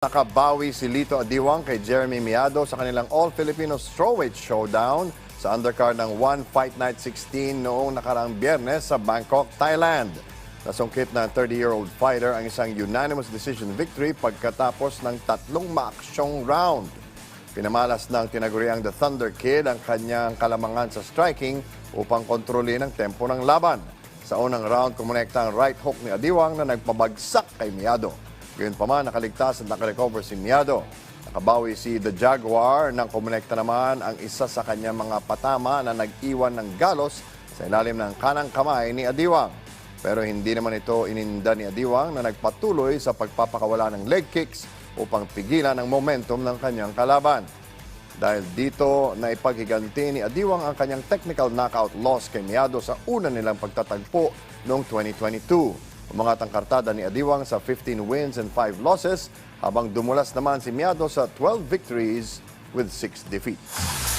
Nakabawi si Lito Adiwang kay Jeremy Miado sa kanilang All-Filipino Strawweight Showdown sa undercard ng One Fight Night 16 noong nakarang biyernes sa Bangkok, Thailand. Nasungkit ng 30-year-old fighter ang isang unanimous decision victory pagkatapos ng tatlong maaksyong round. Pinamalas ng tinaguriang The Thunder Kid ang kanyang kalamangan sa striking upang kontrolin ang tempo ng laban. Sa unang round, kumonekta ang right hook ni Adiwang na nagpabagsak kay Miado. Gayunpaman, nakaligtas at nakarecover si Miado. Nakabawi si The Jaguar nang kumonekta naman ang isa sa kanyang mga patama na nag-iwan ng galos sa ilalim ng kanang kamay ni Adiwang. Pero hindi naman ito ininda ni Adiwang na nagpatuloy sa pagpapakawala ng leg kicks upang pigilan ang momentum ng kanyang kalaban. Dahil dito na ipaghiganti ni Adiwang ang kanyang technical knockout loss kay Miado sa una nilang pagtatagpo noong 2022. Umangat ang kartada ni Adiwang sa 15 wins and 5 losses habang dumulas naman si Miado sa 12 victories with 6 defeats.